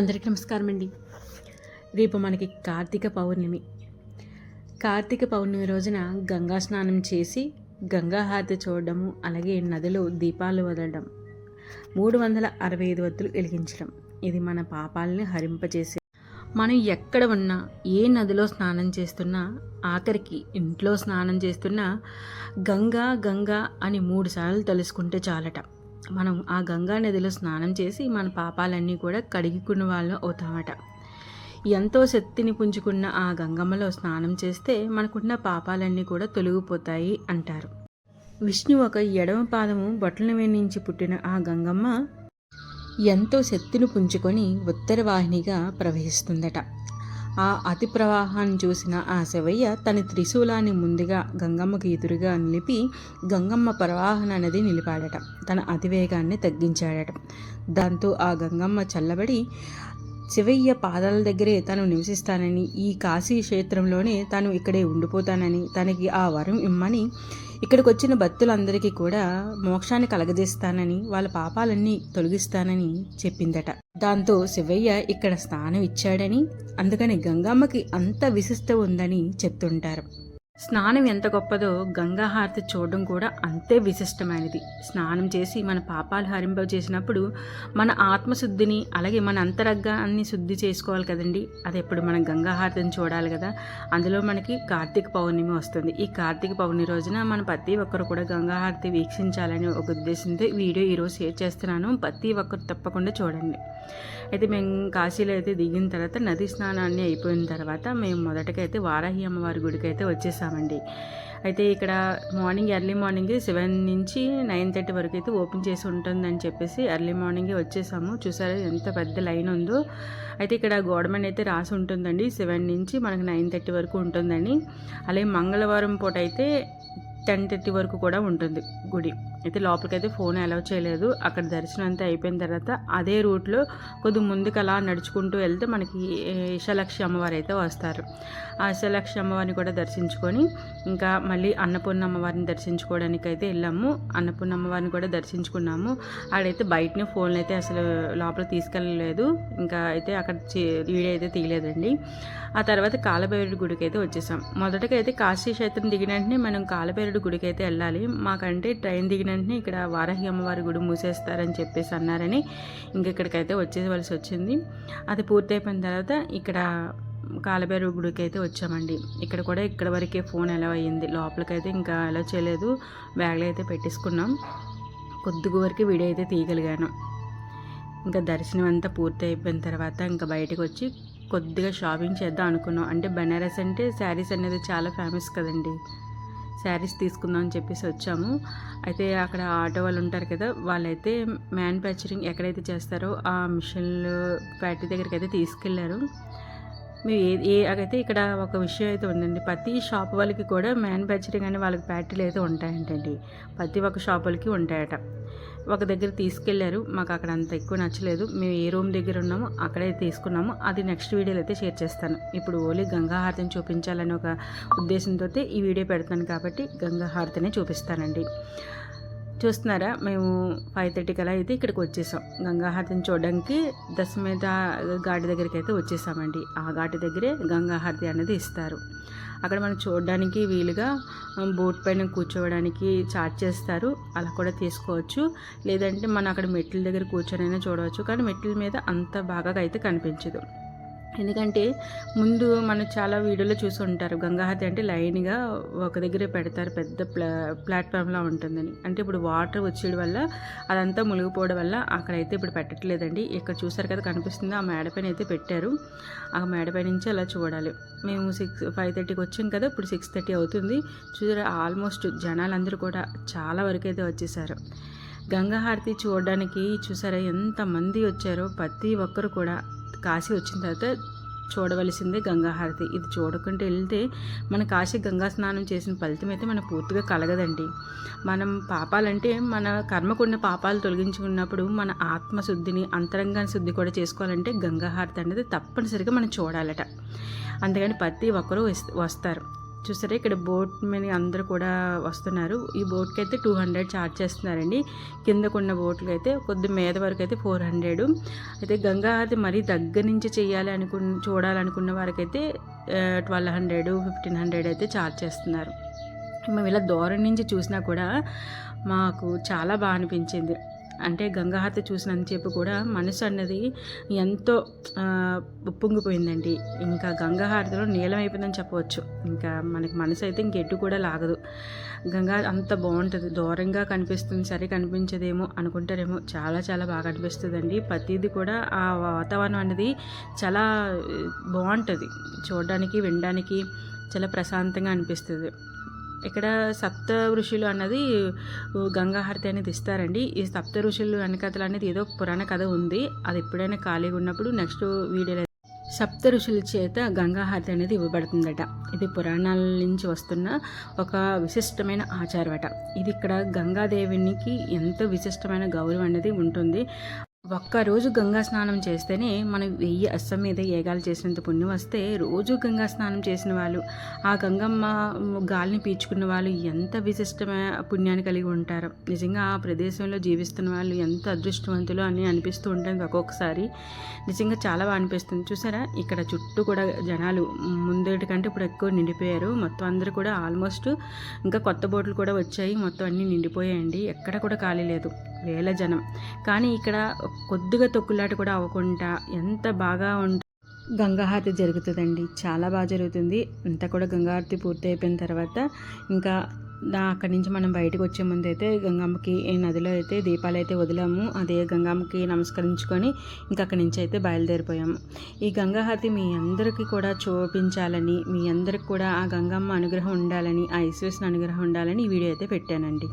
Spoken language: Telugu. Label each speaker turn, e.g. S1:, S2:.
S1: అందరికీ నమస్కారం అండి రేపు మనకి కార్తీక పౌర్ణమి. కార్తీక పౌర్ణమి రోజున గంగా స్నానం చేసి గంగా హారతి చూడడము అలాగే నదిలో దీపాలు వదలడం మూడు వందల అరవై ఐదు వత్తులు వెలిగించడం ఇది మన పాపాలని హరింపజేసే మనం ఎక్కడ ఉన్నా ఏ నదిలో స్నానం చేస్తున్నా ఆఖరికి ఇంట్లో స్నానం చేస్తున్నా గంగా గంగా అని మూడు సార్లు తెలుసుకుంటే చాలట. మనం ఆ గంగా నదిలో స్నానం చేసి మన పాపాలన్నీ కూడా కడిగికున్న వాళ్ళం అవుతామట. ఎంతో శక్తిని పుంజుకున్న ఆ గంగమ్మలో స్నానం చేస్తే మనకున్న పాపాలన్నీ కూడా తొలగిపోతాయి అంటారు. విష్ణు ఒక ఎడమ పాదము బొట్టల నుంచి పుట్టిన ఆ గంగమ్మ ఎంతో శక్తిని పుంజుకొని ఉత్తర వాహినిగా ప్రవహిస్తుందట. ఆ అతి ప్రవాహాన్ని చూసిన ఆ శివయ్య తన త్రిశూలాన్ని ముందుగా గంగమ్మకి ఎదురుగా నిలిపి గంగమ్మ ప్రవాహన అనేది నిలిపాడట. తన అతివేగాన్ని తగ్గించాడట. దాంతో ఆ గంగమ్మ చల్లబడి శివయ్య పాదాల దగ్గరే తను నివసిస్తానని ఈ కాశీ క్షేత్రంలోనే తాను ఇక్కడే ఉండిపోతానని తనకి ఆ వరం ఇమ్మని ఇక్కడికి వచ్చిన భక్తులందరికీ కూడా మోక్షాన్ని కలగజేస్తానని వాళ్ళ పాపాలన్నీ తొలగిస్తానని చెప్పిందట. దాంతో శివయ్య ఇక్కడ స్నానం ఇచ్చాడని అందుకని గంగమ్మకి అంత విశిష్ట ఉందని చెప్తుంటారు. స్నానం ఎంత గొప్పదో గంగాహారతి చూడడం కూడా అంతే విశిష్టమైనది. స్నానం చేసి మన పాపాలు హరింప చేసినప్పుడు మన ఆత్మశుద్ధిని అలాగే మన అంతరగ్గాన్ని శుద్ధి చేసుకోవాలి కదండి. అది ఎప్పుడు మనం గంగాహారతిని చూడాలి కదా. అందులో మనకి కార్తీక పౌర్ణమి వస్తుంది. ఈ కార్తీక పౌర్ణమి రోజున మన ప్రతి ఒక్కరు కూడా గంగాహారతి వీక్షించాలని ఒక ఉద్దేశంతో వీడియో ఈరోజు షేర్ చేస్తున్నాను. ప్రతి ఒక్కరు తప్పకుండా చూడండి. అయితే మేము కాశీలో అయితే దిగిన తర్వాత నది స్నానాన్ని అయిపోయిన తర్వాత మేము మొదటకైతే వారాహి అమ్మవారి గుడికి అయితే చేస్తామండి. అయితే ఇక్కడ మార్నింగ్ ఎర్లీ మార్నింగ్ సెవెన్ నుంచి నైన్ థర్టీ వరకు అయితే ఓపెన్ చేసి ఉంటుందని చెప్పేసి ఎర్లీ మార్నింగే వచ్చేసాము. చూసారా ఎంత పెద్ద లైన్ ఉందో. అయితే ఇక్కడ గవర్నమెంట్ అయితే రాసి ఉంటుందండి. సెవెన్ నుంచి మనకు నైన్ థర్టీ వరకు ఉంటుందని. అలాగే మంగళవారం పూట అయితే టెన్ థర్టీ వరకు కూడా ఉంటుంది గుడి. అయితే లోపలికైతే ఫోన్ అలౌ చేయలేదు. అక్కడ దర్శనం అంతా అయిపోయిన తర్వాత అదే రూట్లో కొద్ది ముందుకు అలా నడుచుకుంటూ వెళ్తే మనకి ఇషలక్షి అమ్మవారు అయితే వస్తారు. ఆ ఇషలక్షి అమ్మవారిని కూడా దర్శించుకొని ఇంకా మళ్ళీ అన్నపూర్ణ అమ్మవారిని దర్శించుకోవడానికి అయితే వెళ్ళాము. అన్నపూర్ణ అమ్మవారిని కూడా దర్శించుకున్నాము. ఆడైతే బయటనే ఫోన్లు అయితే అసలు లోపల తీసుకెళ్ళలేదు. ఇంకా అయితే అక్కడ వీడియో అయితే తీయలేదండి. ఆ తర్వాత కాలభైరుడి గుడికి అయితే వచ్చేసాం. మొదటగా అయితే కాశీ క్షేత్రం దిగిన వెంటనే మనం కాలభైరుడి గుడికి అయితే వెళ్ళాలి. మాకంటే ట్రైన్ దిగిన వెంటనే ఇక్కడ వారాహి అమ్మవారి గుడి మూసేస్తారని చెప్పేసి అన్నారని ఇంకెక్కడికైతే వచ్చేవలసి వచ్చింది. అది పూర్తయిపోయిన తర్వాత ఇక్కడ కాలబేరు గుడికి అయితే వచ్చామండి. ఇక్కడ కూడా ఇక్కడ వరకే ఫోన్ ఎలా అయ్యింది. లోపలికైతే ఇంకా ఎలా చేయలేదు. బ్యాగ్లో అయితే పెట్టేసుకున్నాం. కొద్దిగా వరకు వీడియో అయితే తీయగలిగాను. ఇంకా దర్శనం అంతా పూర్తి అయిపోయిన తర్వాత ఇంకా బయటకు వచ్చి కొద్దిగా షాపింగ్ చేద్దాం అనుకున్నాం. అంటే బెనారస్ అంటే శారీస్ అనేది చాలా ఫేమస్ కదండి. శారీస్ తీసుకుందాం అని చెప్పేసి వచ్చాము. అయితే అక్కడ ఆటో వాళ్ళు ఉంటారు కదా వాళ్ళైతే మ్యానుఫ్యాక్చరింగ్ ఎక్కడైతే చేస్తారో ఆ మిషన్లు ఫ్యాక్టరీ దగ్గరికి అయితే తీసుకెళ్ళారు. మీరు ఏ ఏ అయితే ఇక్కడ ఒక విషయం అయితే ఉందండి. ప్రతి షాప్ వాళ్ళకి కూడా మ్యానుఫ్యాక్చరింగ్ అనే వాళ్ళకి ఫ్యాక్టరీలు అయితే ఉంటాయంటండి. ప్రతి ఒక్క షాప్ వాళ్ళకి ఉంటాయట. ఒక దగ్గర తీసుకెళ్ళారు. మాకు అక్కడ అంత ఎక్కువ నచ్చలేదు. మేము ఏ రూమ్ దగ్గర ఉన్నామో అక్కడే తీసుకున్నాము. అది నెక్స్ట్ వీడియోలో అయితే షేర్ చేస్తాను. ఇప్పుడు ఓన్లీ గంగాహారతిని చూపించాలని ఒక ఉద్దేశంతో ఈ వీడియో పెడతాను కాబట్టి గంగాహారతినే చూపిస్తానండి. చూస్తున్నారా? మేము ఫైవ్ థర్టీకి అలా అయితే ఇక్కడికి వచ్చేసాం. గంగాహారతిని చూడడానికి దశమేధ ఘాటి దగ్గరికి అయితే వచ్చేసామండి. ఆ ఘాటి దగ్గరే గంగాహారతి అనేది ఇస్తారు. అక్కడ మనం చూడడానికి వీలుగా బోట్ పైన కూర్చోవడానికి చార్జ్ చేస్తారు. అలా కూడా తీసుకోవచ్చు. లేదంటే మనం అక్కడ మెట్ల దగ్గర కూర్చొనైనా చూడవచ్చు. కానీ మెట్ల మీద అంత బాగా అయితే కనిపించదు. ఎందుకంటే ముందు మనం చాలా వీడియోలో చూసి ఉంటారు. గంగాహతి అంటే లైన్గా ఒక దగ్గరే పెడతారు. పెద్ద ప్లా ప్లాట్ఫామ్లా ఉంటుందని. అంటే ఇప్పుడు వాటర్ వచ్చేయడం వల్ల అదంతా మునిగిపోవడం వల్ల అక్కడైతే ఇప్పుడు పెట్టట్లేదండి. ఇక్కడ చూసారు కదా కనిపిస్తుంది. ఆ మేడపైన అయితే పెట్టారు. ఆ మేడపై నుంచి అలా చూడాలి. మేము సిక్స్ ఫైవ్ థర్టీకి వచ్చాం కదా ఇప్పుడు సిక్స్ థర్టీ అవుతుంది. చూసారు ఆల్మోస్ట్ జనాలందరూ కూడా చాలా వరకు అయితే వచ్చేసారు. గంగాహారతి చూడడానికి చూసారా ఎంతమంది వచ్చారో. ప్రతి ఒక్కరు కూడా కాశీ వచ్చిన తర్వాత చూడవలసిందే గంగాహారతి. ఇది చూడకుండా వెళ్తే మన కాశీ గంగా స్నానం చేసిన ఫలితం అయితే మనకు పూర్తిగా కలగదండి. మనం పాపాలంటే మన కర్మకున్న పాపాలు తొలగించుకున్నప్పుడు మన ఆత్మశుద్ధిని అంతరంగా శుద్ధి కూడా చేసుకోవాలంటే గంగాహారతి అనేది తప్పనిసరిగా మనం చూడాలట. అందుకని ప్రతి ఒక్కరూ వస్తారు. చూసారా ఇక్కడ బోట్ మీద అందరూ కూడా వస్తున్నారు. ఈ బోట్కి అయితే టూ హండ్రెడ్ ఛార్జ్ చేస్తున్నారండి. కిందకున్న బోట్కి అయితే కొద్ది మీద వరకు అయితే ఫోర్ హండ్రెడ్. అయితే గంగా హారతి మరీ దగ్గర నుంచి చేయాలి అనుకు చూడాలనుకున్న వారికైతే ట్వెల్వ్ హండ్రెడ్ ఫిఫ్టీన్ హండ్రెడ్ అయితే ఛార్జ్ చేస్తున్నారు. మేము ఇలా దూరం నుంచి చూసినా కూడా మాకు చాలా బాగా అనిపించింది. అంటే గంగాహారతి చెప్పు కూడా మనసు అన్నది ఎంతో ఉప్పొంగిపోయిందండి. ఇంకా గంగాహారతిలో నీలం అయిపోయిందని చెప్పవచ్చు. ఇంకా మనకి మనసు అయితే ఇంకెడ్డు కూడా లాగదు. గంగా అంత బాగుంటుంది. దూరంగా కనిపిస్తుంది. సరే కనిపించదేమో అనుకుంటారేమో. చాలా చాలా బాగా అనిపిస్తుందండి. ప్రతిదీ కూడా ఆ వాతావరణం అనేది చాలా బాగుంటుంది. చూడడానికి వినడానికి చాలా ప్రశాంతంగా అనిపిస్తుంది. ఇక్కడ సప్త ఋషులు అన్నది గంగాహారతి అనేది ఇస్తారండి. ఈ సప్త ఋషులు వెనకథలు అనేది ఏదో పురాణ కథ ఉంది. అది ఎప్పుడైనా ఖాళీగా ఉన్నప్పుడు నెక్స్ట్ వీడియోలో సప్త ఋషుల చేత గంగాహారతి అనేది ఇవ్వబడుతుందట. ఇది పురాణాల నుంచి వస్తున్న ఒక విశిష్టమైన ఆచారం అట ఇది ఇక్కడ గంగాదేవినికి ఎంతో విశిష్టమైన గౌరవం అనేది ఉంటుంది. ఒక్కరోజు గంగా స్నానం చేస్తేనే మనం వెయ్యి అస్సం మీద ఏగాలు చేసినంత పుణ్యం వస్తే రోజు గంగా స్నానం చేసిన వాళ్ళు ఆ గంగమ్మ గాలిని పీల్చుకున్న వాళ్ళు ఎంత విశిష్టమైన పుణ్యాన్ని కలిగి ఉంటారు. నిజంగా ఆ ప్రదేశంలో జీవిస్తున్న వాళ్ళు ఎంత అదృష్టవంతులు అని అనిపిస్తూ ఉంటుంది ఒక్కొక్కసారి. నిజంగా చాలా బాగా అనిపిస్తుంది. చూసారా? ఇక్కడ చుట్టూ కూడా జనాలు ముందటి కంటే ఇప్పుడు ఎక్కువ నిండిపోయారు. మొత్తం అందరూ కూడా ఆల్మోస్ట్ ఇంకా కొత్త బోట్లు కూడా వచ్చాయి. మొత్తం అన్నీ నిండిపోయాయండి. ఎక్కడ కూడా ఖాళీ లేదు. వేల జనం. కానీ ఇక్కడ కొద్దిగా తొక్కులాట కూడా అవ్వకుండా ఎంత బాగా ఉంటుంది గంగాహారతి జరుగుతుందండి. చాలా బాగా జరుగుతుంది. అంతా కూడా గంగాహారతి పూర్తి అయిపోయిన తర్వాత ఇంకా దా అక్కడి నుంచి మనం బయటకు వచ్చే ముందు అయితే గంగమ్మకి ఈ నదిలో అయితే దీపాలు అయితే వదిలాము. అదే గంగమ్మకి నమస్కరించుకొని ఇంకా అక్కడి నుంచి అయితే బయలుదేరిపోయాము. ఈ గంగాహారతి మీ అందరికీ కూడా చూపించాలని మీ అందరికి కూడా ఆ గంగమ్మ అనుగ్రహం ఉండాలని ఆ ఈశ్వరుని అనుగ్రహం ఉండాలని ఈ వీడియో అయితే పెట్టానండి.